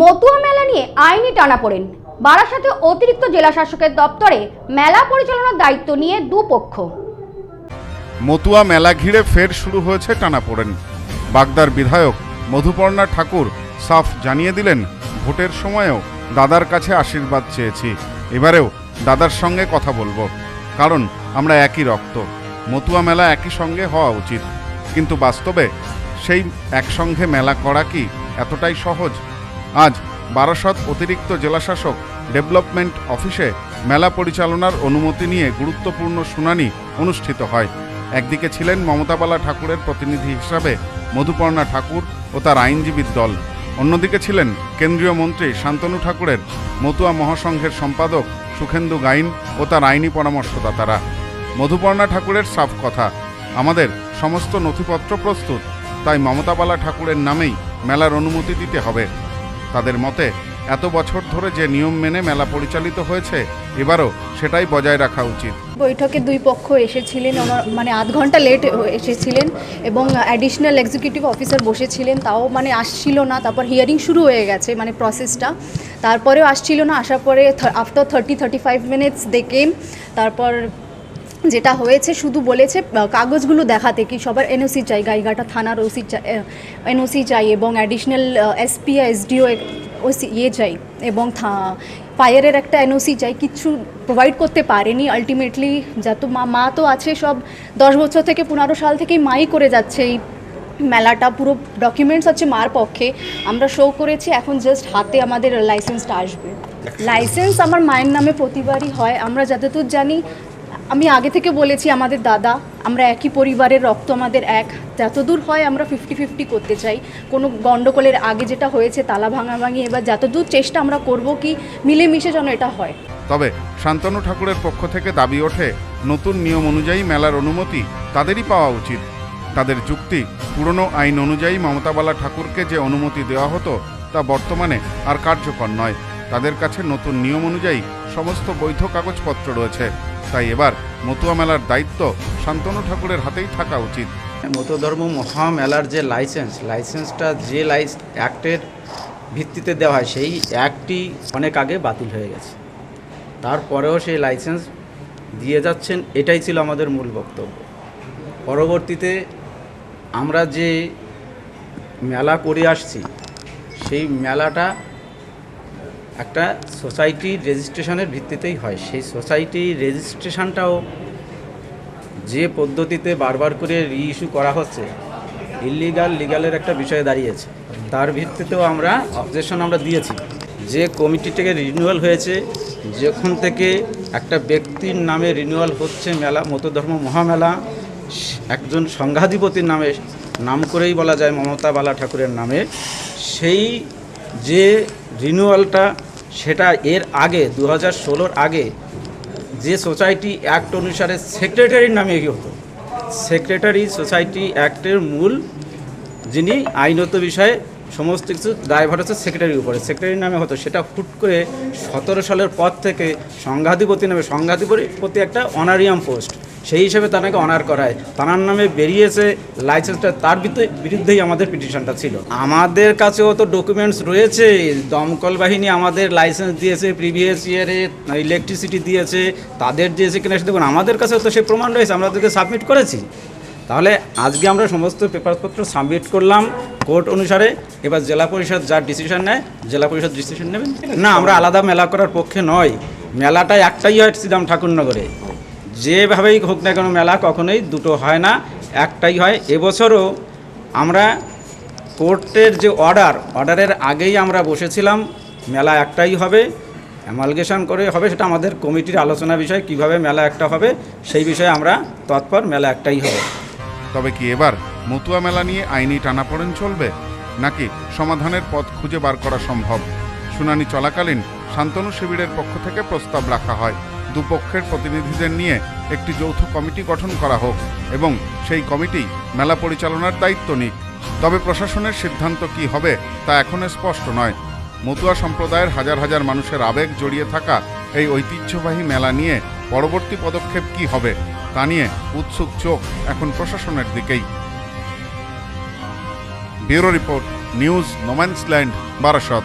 মতুয়া মেলা নিয়ে আইনি টানাপোড়েন বারাসাতে অতিরিক্ত জেলা শাসকের দপ্তরে মেলা পরিচালনার দায়িত্ব নিয়ে দুপক্ষ। মতুয়া মেলা ঘিরে ফের শুরু হয়েছে টানাপোড়েন বাগদার বিধায়ক মধুপর্ণা ঠাকুর সাফ জানিয়ে দিলেন, ভোটের সময়েও দাদার কাছে আশীর্বাদ চেয়েছি। এবারেও দাদার সঙ্গে কথা বলব, কারণ আমরা একই রক্ত। মতুয়া মেলা একই সঙ্গে হওয়া উচিত। কিন্তু বাস্তবে সেই একসঙ্গে মেলা করা কি এতটাই সহজ? আজ বারাসত অতিরিক্ত জেলাশাসক ডেভেলপমেন্ট অফিসে মেলা পরিচালনার অনুমতি নিয়ে গুরুত্বপূর্ণ শুনানি অনুষ্ঠিত হয়। একদিকে ছিলেন মমতাবালা ঠাকুরের প্রতিনিধি হিসাবে মধুপর্ণা ঠাকুর ও তার আইনজীবীর দল। অন্যদিকে ছিলেন কেন্দ্রীয় মন্ত্রী শান্তনু ঠাকুরের মতুয়া মহাসংঘের সম্পাদক সুখেন্দু গাইন ও তার আইনি পরামর্শদাতারা। মধুপর্ণা ঠাকুরের সাফ কথা আমাদের সমস্ত নথিপত্র প্রস্তুত তাই মমতাবালা ঠাকুরের নামেই মেলার অনুমতি দিতে হবে। তাদের মতে, এত বছর ধরে যে নিয়ম মেনে মেলা পরিচালিত হয়েছে, এবারও সেটাই বজায় রাখা উচিত। বৈঠকে দুই পক্ষ এসেছিলেন, আমার মানে আধ ঘণ্টা লেট এসেছিলেন এবং অ্যাডিশনাল এক্সিকিউটিভ অফিসার বসেছিলেন। তাও মানে আসছিল না, তারপর হিয়ারিং শুরু হয়ে গেছে মানে প্রসেসটা তারপরেও আসছিল না, আসার পরে after thirty thirty five minutes দেখে তারপর যেটা হয়েছে শুধু বলেছে কাগজগুলো দেখাতে কি সবার এনওসি চাই গাইঘাটা থানার ওসি চাই এনওসি চাই এবং অ্যাডিশনাল এসপি এসডিও ওসি ইয়ে চাই এবং ফায়ারের একটা এনওসি চাই কিছু প্রোভাইড করতে পারেনি। আলটিমেটলি যত মা মা তো আছে সব দশ বছর থেকে পনেরো সাল থেকেই মাই করে যাচ্ছে এই মেলাটা। পুরো ডকুমেন্টস আছে মার পক্ষে। আমরা শো করেছি এখন জাস্ট হাতে আমাদের লাইসেন্সটা আসবে। লাইসেন্স আমার মায়ের নামে প্রতিবারই হয়। আমরা যতদূর জানি আমি আগে থেকে বলেছি আমাদের দাদা, আমরা একই পরিবারের, রক্ত আমাদের এক। যতদূর হয় আমরা ফিফটি ফিফটি করতে চাই। কোনো গণ্ডগোলের আগে যেটা হয়েছে, তালা ভাঙাভাঙি, এবার যতদূর চেষ্টা আমরা করব কি মিলেমিশে যেন এটা হয়। তবে শান্তনু ঠাকুরের পক্ষ থেকে দাবি ওঠে, নতুন নিয়ম অনুযায়ী মেলার অনুমতি তাদেরই পাওয়া উচিত। তাদের যুক্তি, পুরনো আইন অনুযায়ী মমতাবালা ঠাকুরকে যে অনুমতি দেওয়া হতো, তা বর্তমানে আর কার্যকর নয়। তাদের কাছে নতুন নিয়ম অনুযায়ী সমস্ত বৈধ কাগজপত্র রয়েছে। তাই এবার মতুয়া মেলার দায়িত্ব শান্তনু ঠাকুরের হাতেই থাকা উচিত। মতধর্ম মহামেলার যে লাইসেন্স, লাইসেন্সটা যে লাইস অ্যাক্টের ভিত্তিতে দেওয়া হয়, সেই অ্যাক্টটি অনেক আগে বাতিল হয়ে গেছে। তারপরেও সেই লাইসেন্স দিয়ে যাচ্ছেন, এটাই ছিল আমাদের মূল বক্তব্য। পরবর্তীতে আমরা যে মেলা করে আসছি, সেই মেলাটা একটা সোসাইটির রেজিস্ট্রেশনের ভিত্তিতেই হয়। সেই সোসাইটি রেজিস্ট্রেশনটাও যে পদ্ধতিতে বারবার করে রিইস্যু করা হচ্ছে ইলিগাল লিগালের একটা বিষয় দাঁড়িয়েছে, তার ভিত্তিতেও আমরা অবজেকশন আমরা দিয়েছি। যে কমিটি থেকে রিনিউয়াল হয়েছে, যখন থেকে একটা ব্যক্তির নামে রিনিউয়াল হচ্ছে মেলা, মতধর্ম মহামেলা, একজন সংঘাধিপতির নামে, নাম করেই বলা যায় মমতা বালা ঠাকুরের নামে, সেই যে রিনিউয়ালটা সেটা এর আগে দু হাজার ষোলোর আগে যে সোসাইটি অ্যাক্ট অনুসারে সেক্রেটারির নামে এগিয়ে হতো। সেক্রেটারি সোসাইটি অ্যাক্টের মূল যিনি আইনত বিষয়ে সমস্ত কিছু দায়ভার হচ্ছে সেক্রেটারির উপরে। সেক্রেটারির নামে হতো। সেটা হুট করে সতেরো সালের পর থেকে সংঘাধিপতি নামে সংঘাধিপতি একটা অনারিয়াম পোস্ট সেই হিসেবে তাকে অনার করায়। তার নামে বেরিয়েছে লাইসেন্সটা তার বিরুদ্ধে- বিরুদ্ধেই আমাদের পিটিশনটা ছিল। আমাদের কাছেও তো ডকুমেন্টস রয়েছে। দমকল বাহিনী আমাদের লাইসেন্স দিয়েছে প্রিভিয়াস ইয়ারে ইলেকট্রিসিটি দিয়েছে, তাদের দিয়েছে কিনা সেটা দেখুন, আমাদের কাছেও তো সে প্রমাণ রয়েছে, আমরা তাদেরকে সাবমিট করেছি। তাহলে আজকে আমরা সমস্ত পেপারপত্র সাবমিট করলাম কোর্ট অনুসারে, এবার জেলা পরিষদ যার ডিসিশন নেয়, জেলা পরিষদ ডিসিশন নেবেন না? আমরা আলাদা মেলা করার পক্ষে নয়। মেলাটা একটাই হয় শ্রীরাম ঠাকুরনগরে। যেভাবেই হোক না কেন মেলা কখনোই দুটো হয় না, একটাই হয়। এবছরও আমরা কোর্টের যে অর্ডার, অর্ডারের আগেই আমরা বসেছিলাম, মেলা একটাই হবে, অ্যামালগেশন করে হবে সেটা আমাদের কমিটির আলোচনা বিষয়, কীভাবে মেলা একটা হবে, সেই বিষয়ে আমরা তৎপর মেলা একটাই হবে। তবে কি এবার মতুয়া মেলা নিয়ে আইনি টানাপোড়েন চলবে, নাকি সমাধানের পথ খুঁজে বার করা সম্ভব? শুনানি চলাকালীন শান্তনু শিবিরের পক্ষ থেকে প্রস্তাব রাখা হয়। দুপক্ষের প্রতিনিধিদের নিয়ে একটি যৌথ কমিটি গঠন করা হোক এবং সেই কমিটি মেলা পরিচালনার দায়িত্ব নিক। তবে প্রশাসনের সিদ্ধান্ত কি হবে তা এখনও স্পষ্ট নয়। মতুয়া সম্প্রদায়ের হাজার হাজার মানুষের আবেগ জড়িয়ে থাকা এই ঐতিহ্যবাহী মেলা নিয়ে পরবর্তী পদক্ষেপ কি হবে তা নিয়ে উৎসুক চোখ এখন প্রশাসনের দিকেই। Bureau report, news, no man's land, Barasat.